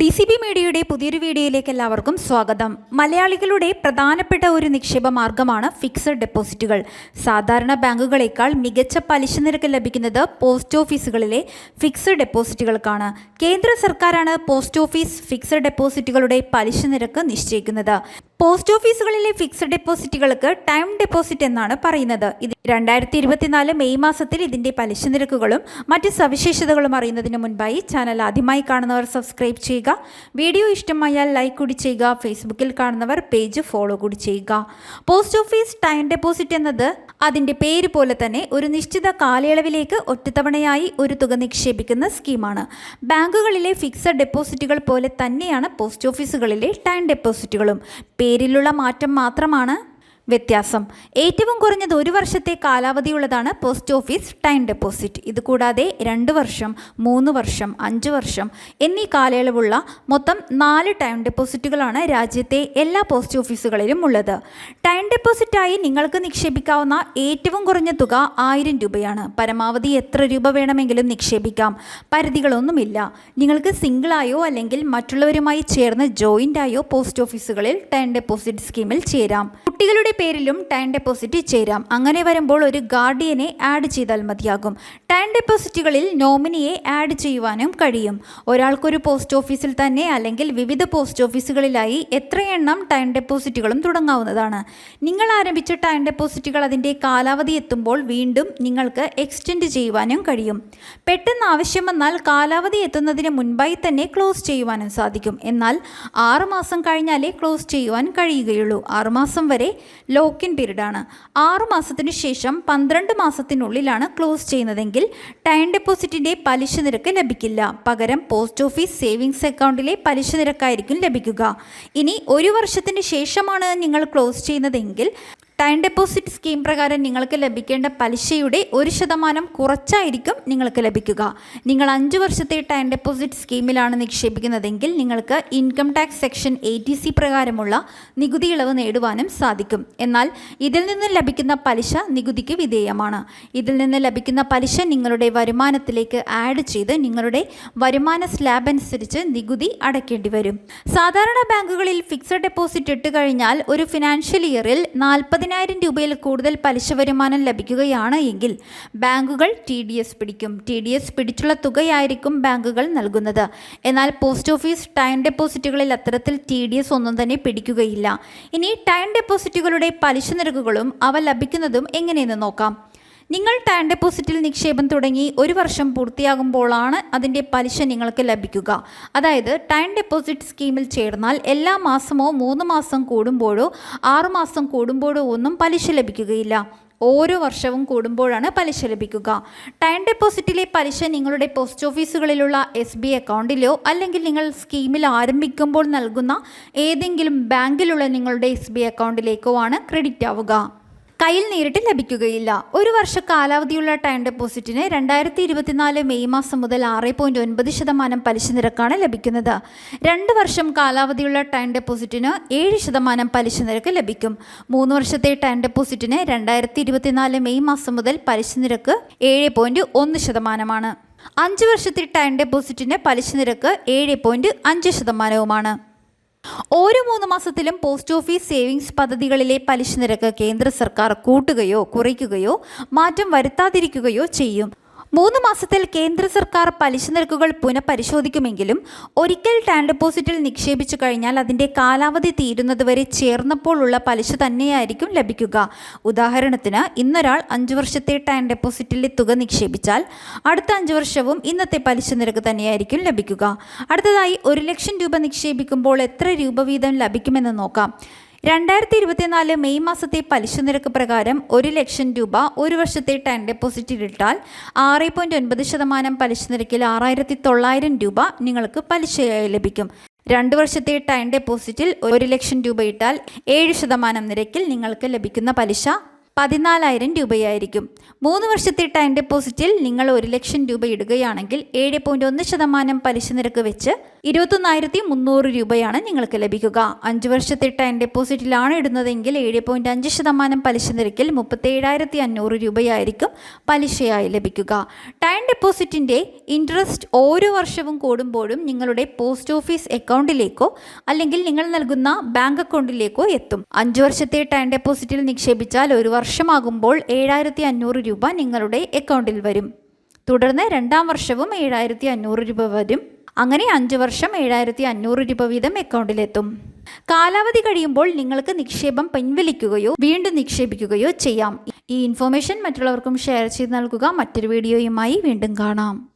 D C B മീഡിയയുടെ പുതിയൊരു വീഡിയോയിലേക്ക് എല്ലാവർക്കും സ്വാഗതം. മലയാളികളുടെ പ്രധാനപ്പെട്ട ഒരു നിക്ഷേപ മാർഗമാണ് ഫിക്സഡ് ഡെപ്പോസിറ്റുകൾ. സാധാരണ ബാങ്കുകളേക്കാൾ മികച്ച പലിശ നിരക്ക് ലഭിക്കുന്നത് പോസ്റ്റ് ഓഫീസുകളിലെ ഫിക്സഡ് ഡെപ്പോസിറ്റുകൾക്കാണ്. കേന്ദ്ര സർക്കാരാണ് പോസ്റ്റ് ഓഫീസ് ഫിക്സഡ് ഡെപ്പോസിറ്റുകളുടെ പലിശ നിരക്ക് നിശ്ചയിക്കുന്നത്. പോസ്റ്റ് ഓഫീസുകളിലെ ഫിക്സഡ് ഡെപ്പോസിറ്റുകൾക്ക് ടൈം ഡെപ്പോസിറ്റ് എന്നാണ് പറയുന്നത്. ഇത് രണ്ടായിരത്തി ഇരുപത്തിനാല് മെയ് മാസത്തിൽ ഇതിന്റെ പലിശ നിരക്കുകളും മറ്റ് സവിശേഷതകളും അറിയുന്നതിന് മുൻപായി ചാനൽ ആദ്യമായി കാണുന്നവർ സബ്സ്ക്രൈബ് ചെയ്യുക. വീഡിയോ ഇഷ്ടമായാൽ ലൈക്ക് കൂടി ചെയ്യുക. ഫേസ്ബുക്കിൽ കാണുന്നവർ പേജ് ഫോളോ കൂടി ചെയ്യുക. പോസ്റ്റ് ഓഫീസ് ടൈം ഡെപ്പോസിറ്റ് എന്നത് അതിന്റെ പേര് പോലെ തന്നെ ഒരു നിശ്ചിത കാലയളവിലേക്ക് ഒറ്റത്തവണയായി ഒരു തുക നിക്ഷേപിക്കുന്ന സ്കീമാണ്. ബാങ്കുകളിലെ ഫിക്സഡ് ഡെപ്പോസിറ്റുകൾ പോലെ തന്നെയാണ് പോസ്റ്റ് ഓഫീസുകളിലെ ടൈം ഡെപ്പോസിറ്റുകളും. പേരിലുള്ള മാറ്റം മാത്രമാണ് വ്യത്യാസം. ഏറ്റവും കുറഞ്ഞത് ഒരു വർഷത്തെ കാലാവധിയുള്ളതാണ് പോസ്റ്റ് ഓഫീസ് ടൈം ഡെപ്പോസിറ്റ്. ഇത് കൂടാതെ രണ്ട് വർഷം മൂന്ന് വർഷം അഞ്ച് വർഷം എന്നീ കാലയളവുള്ള മൊത്തം നാല് ടൈം ഡെപ്പോസിറ്റുകളാണ് രാജ്യത്തെ എല്ലാ പോസ്റ്റ് ഓഫീസുകളിലും ഉള്ളത്. ടൈം ഡെപ്പോസിറ്റായി നിങ്ങൾക്ക് നിക്ഷേപിക്കാവുന്ന ഏറ്റവും കുറഞ്ഞ തുക ആയിരം രൂപയാണ്. പരമാവധി എത്ര രൂപ വേണമെങ്കിലും നിക്ഷേപിക്കാം. പരിധികളൊന്നുമില്ല. നിങ്ങൾക്ക് സിംഗിളായോ അല്ലെങ്കിൽ മറ്റുള്ളവരുമായി ചേർന്ന് ജോയിന്റായോ പോസ്റ്റ് ഓഫീസുകളിൽ ടൈം ഡെപ്പോസിറ്റ് സ്കീമിൽ ചേരാം. കുട്ടികളുടെ പേരിലും ടൈം ഡെപ്പോസിറ്റ് ചേരാം. അങ്ങനെ വരുമ്പോൾ ഒരു ഗാർഡിയനെ ആഡ് ചെയ്താൽ മതിയാകും. ടൈം ഡെപ്പോസിറ്റുകളിൽ നോമിനിയെ ആഡ് ചെയ്യുവാനും കഴിയും. ഒരാൾക്കൊരു പോസ്റ്റ് ഓഫീസിൽ തന്നെ അല്ലെങ്കിൽ വിവിധ പോസ്റ്റ് ഓഫീസുകളിലായി എത്രയെണ്ണം ടൈം ഡെപ്പോസിറ്റുകളും തുടങ്ങാവുന്നതാണ്. നിങ്ങൾ ആരംഭിച്ച ടൈം ഡെപ്പോസിറ്റുകൾ അതിന്റെ കാലാവധി എത്തുമ്പോൾ വീണ്ടും നിങ്ങൾക്ക് എക്സ്റ്റെൻഡ് ചെയ്യുവാനും കഴിയും. പെട്ടെന്ന് ആവശ്യം വന്നാൽ കാലാവധി എത്തുന്നതിന് മുൻപായി തന്നെ ക്ലോസ് ചെയ്യുവാനും സാധിക്കും. എന്നാൽ ആറുമാസം കഴിഞ്ഞാലേ ക്ലോസ് ചെയ്യുവാൻ കഴിയുകയുള്ളൂ. ആറുമാസം വരെ ലോക്കിൻ പീരീഡാണ് ആറുമാസത്തിനു ശേഷം പന്ത്രണ്ട് മാസത്തിനുള്ളിലാണ് ക്ലോസ് ചെയ്യുന്നതെങ്കിൽ ടൈം ഡെപ്പോസിറ്റിന്റെ പലിശ നിരക്ക് ലഭിക്കില്ല. പകരം പോസ്റ്റ് ഓഫീസ് സേവിങ്സ് അക്കൗണ്ടിലെ പലിശ നിരക്കായിരിക്കും ലഭിക്കുക. ഇനി ഒരു വർഷത്തിന് ശേഷമാണ് നിങ്ങൾ ക്ലോസ് ചെയ്യുന്നതെങ്കിൽ ടൈം ഡെപ്പോസിറ്റ് സ്കീം പ്രകാരം നിങ്ങൾക്ക് ലഭിക്കേണ്ട പലിശയുടെ ഒരു ശതമാനം കുറച്ചായിരിക്കും നിങ്ങൾക്ക് ലഭിക്കുക. നിങ്ങൾ അഞ്ച് വർഷത്തെ ടൈം ഡെപ്പോസിറ്റ് സ്കീമിലാണ് നിക്ഷേപിക്കുന്നതെങ്കിൽ നിങ്ങൾക്ക് income tax section eighty C പ്രകാരമുള്ള നികുതി ഇളവ് നേടുവാനും സാധിക്കും. എന്നാൽ ഇതിൽ നിന്ന് ലഭിക്കുന്ന പലിശ നികുതിക്ക് വിധേയമാണ്. ഇതിൽ നിന്ന് ലഭിക്കുന്ന പലിശ നിങ്ങളുടെ വരുമാനത്തിലേക്ക് ആഡ് ചെയ്ത് നിങ്ങളുടെ വരുമാന സ്ലാബ് അനുസരിച്ച് നികുതി അടയ്ക്കേണ്ടി വരും. സാധാരണ ബാങ്കുകളിൽ ഫിക്സഡ് ഡെപ്പോസിറ്റ് ഇട്ട് കഴിഞ്ഞാൽ ഒരു ഫിനാൻഷ്യൽ ഇയറിൽ നാൽപ്പതിനായിരം രൂപയിൽ കൂടുതൽ പലിശ വരുമാനം ലഭിക്കുകയാണ് എങ്കിൽ ബാങ്കുകൾ ടി ഡി എസ് പിടിക്കും. ടി ഡി എസ് പിടിച്ചുള്ള തുകയായിരിക്കും ബാങ്കുകൾ നൽകുന്നത്. എന്നാൽ പോസ്റ്റ് ഓഫീസ് ടൈം ഡെപ്പോസിറ്റുകളിൽ അത്തരത്തിൽ ടി ഡി എസ് ഒന്നും തന്നെ പിടിക്കുകയില്ല. ഇനി ടൈം ഡെപ്പോസിറ്റുകളുടെ പലിശ നിരക്കുകളും അവ ലഭിക്കുന്നതും എങ്ങനെയെന്ന് നോക്കാം. നിങ്ങൾ ടൈം ഡെപ്പോസിറ്റിൽ നിക്ഷേപം തുടങ്ങി ഒരു വർഷം പൂർത്തിയാകുമ്പോഴാണ് അതിന്റെ പലിശ നിങ്ങൾക്ക് ലഭിക്കുക. അതായത് ടൈം ഡെപ്പോസിറ്റ് സ്കീമിൽ ചേർന്നാൽ എല്ലാ മാസമോ മൂന്ന് മാസം കൂടുമ്പോഴോ ആറുമാസം കൂടുമ്പോഴോ ഒന്നും പലിശ ലഭിക്കുകയില്ല. ഓരോ വർഷവും കൂടുമ്പോഴാണ് പലിശ ലഭിക്കുക. ടൈം ഡെപ്പോസിറ്റിലെ പലിശ നിങ്ങളുടെ പോസ്റ്റ് ഓഫീസുകളിലുള്ള എസ് ബി അക്കൗണ്ടിലോ അല്ലെങ്കിൽ നിങ്ങൾ സ്കീമിൽ ആരംഭിക്കുമ്പോൾ നൽകുന്ന ഏതെങ്കിലും ബാങ്കിലുള്ള നിങ്ങളുടെ എസ് ബി അക്കൗണ്ടിലേക്കോ ആണ് ക്രെഡിറ്റ് ആവുക. കയ്യിൽ നേരിട്ട് ലഭിക്കുകയില്ല. ഒരു വർഷ കാലാവധിയുള്ള ടൈം ഡെപ്പോസിറ്റിന് രണ്ടായിരത്തി ഇരുപത്തിനാല് മെയ് മാസം മുതൽ ആറ് പോയിന്റ് ഒൻപത് ശതമാനം പലിശ നിരക്കാണ് ലഭിക്കുന്നത്. രണ്ട് വർഷം കാലാവധിയുള്ള ടൈം ഡെപ്പോസിറ്റിന് ഏഴ് ശതമാനം പലിശ നിരക്ക് ലഭിക്കും. മൂന്ന് വർഷത്തെ ടൈം ഡെപ്പോസിറ്റിന് രണ്ടായിരത്തി ഇരുപത്തിനാല് മെയ് മാസം മുതൽ പലിശ നിരക്ക് ഏഴ് പോയിന്റ് ഒന്ന് ശതമാനമാണ്. അഞ്ച് വർഷത്തെ ടൈം ഡെപ്പോസിറ്റിന് പലിശ നിരക്ക് ഏഴ് പോയിന്റ് അഞ്ച് ശതമാനവുമാണ്. ഓരോ മൂന്ന് മാസത്തിലും പോസ്റ്റ് ഓഫീസ് സേവിങ്സ് പദ്ധതികളിലെ പലിശ നിരക്ക് കേന്ദ്ര സർക്കാർ കൂട്ടുകയോ കുറയ്ക്കുകയോ മാറ്റം വരുത്താതിരിക്കുകയോ ചെയ്യും. മൂന്ന് മാസത്തിൽ കേന്ദ്ര സർക്കാർ പലിശ നിരക്കുകൾ പുനഃപരിശോധിക്കുമെങ്കിലും ഒരിക്കൽ ടാൻ ഡെപ്പോസിറ്റിൽ നിക്ഷേപിച്ചു കഴിഞ്ഞാൽ അതിന്റെ കാലാവധി തീരുന്നതുവരെ ചേർന്നപ്പോഴുള്ള പലിശ തന്നെയായിരിക്കും ലഭിക്കുക. ഉദാഹരണത്തിന് ഇന്നൊരാൾ അഞ്ച് വർഷത്തെ ടാൻ ഡെപ്പോസിറ്റിലെ തുക നിക്ഷേപിച്ചാൽ അടുത്ത അഞ്ച് വർഷവും ഇന്നത്തെ പലിശ നിരക്ക് തന്നെയായിരിക്കും ലഭിക്കുക. അടുത്തതായി ഒരു ലക്ഷം രൂപ നിക്ഷേപിക്കുമ്പോൾ എത്ര രൂപ വീതം ലഭിക്കുമെന്ന് നോക്കാം. രണ്ടായിരത്തി ഇരുപത്തിനാല് മെയ് മാസത്തെ പലിശ നിരക്ക് പ്രകാരം ഒരു ലക്ഷം രൂപ ഒരു വർഷത്തെ ടൈം ഡെപ്പോസിറ്റിൽ ഇട്ടാൽ ആറ് പോയിന്റ് ഒൻപത് ശതമാനം പലിശ നിരക്കിൽ ആറായിരത്തി തൊള്ളായിരം രൂപ നിങ്ങൾക്ക് പലിശയായി ലഭിക്കും. രണ്ട് വർഷത്തെ ടൈം ഡെപ്പോസിറ്റിൽ ഒരു ലക്ഷം രൂപ ഇട്ടാൽ ഏഴ് ശതമാനം നിരക്കിൽ നിങ്ങൾക്ക് ലഭിക്കുന്ന പലിശ പതിനാലായിരം രൂപയായിരിക്കും. മൂന്ന് വർഷത്തെ ടൈം ഡെപ്പോസിറ്റിൽ നിങ്ങൾ ഒരു ലക്ഷം രൂപ ഇടുകയാണെങ്കിൽ ഏഴ് പോയിന്റ് ഒന്ന് ശതമാനം പലിശ നിരക്ക് വെച്ച് ഇരുപത്തൊന്നായിരത്തി മുന്നൂറ് രൂപയാണ് നിങ്ങൾക്ക് ലഭിക്കുക. അഞ്ച് വർഷത്തെ ടൈം ഡെപ്പോസിറ്റിലാണ് ഇടുന്നതെങ്കിൽ ഏഴ് പോയിന്റ് അഞ്ച് ശതമാനം പലിശ നിരക്കിൽ മുപ്പത്തേഴായിരത്തി അഞ്ഞൂറ് രൂപയായിരിക്കും പലിശയായി ലഭിക്കുക. ടൈം ഡെപ്പോസിറ്റിന്റെ ഇൻട്രസ്റ്റ് ഓരോ വർഷവും കൂടുമ്പോഴും നിങ്ങളുടെ പോസ്റ്റ് ഓഫീസ് അക്കൗണ്ടിലേക്കോ അല്ലെങ്കിൽ നിങ്ങൾ നൽകുന്ന ബാങ്ക് അക്കൗണ്ടിലേക്കോ എത്തും. അഞ്ച് വർഷത്തെ ടൈം ഡെപ്പോസിറ്റിൽ നിക്ഷേപിച്ചാൽ ഒരു വർഷമാകുമ്പോൾ ഏഴായിരത്തി അഞ്ഞൂറ് രൂപ നിങ്ങളുടെ അക്കൗണ്ടിൽ വരും. തുടർന്ന് രണ്ടാം വർഷവും ഏഴായിരത്തി അഞ്ഞൂറ് രൂപ വരും. അങ്ങനെ അഞ്ച് വർഷം ഏഴായിരത്തി അഞ്ഞൂറ് രൂപ വീതം അക്കൗണ്ടിലെത്തും. കാലാവധി കഴിയുമ്പോൾ നിങ്ങൾക്ക് നിക്ഷേപം പിൻവലിക്കുകയോ വീണ്ടും നിക്ഷേപിക്കുകയോ ചെയ്യാം. ഈ ഇൻഫോർമേഷൻ മറ്റുള്ളവർക്കും ഷെയർ ചെയ്ത് നൽകുക. മറ്റൊരു വീഡിയോയുമായി വീണ്ടും കാണാം.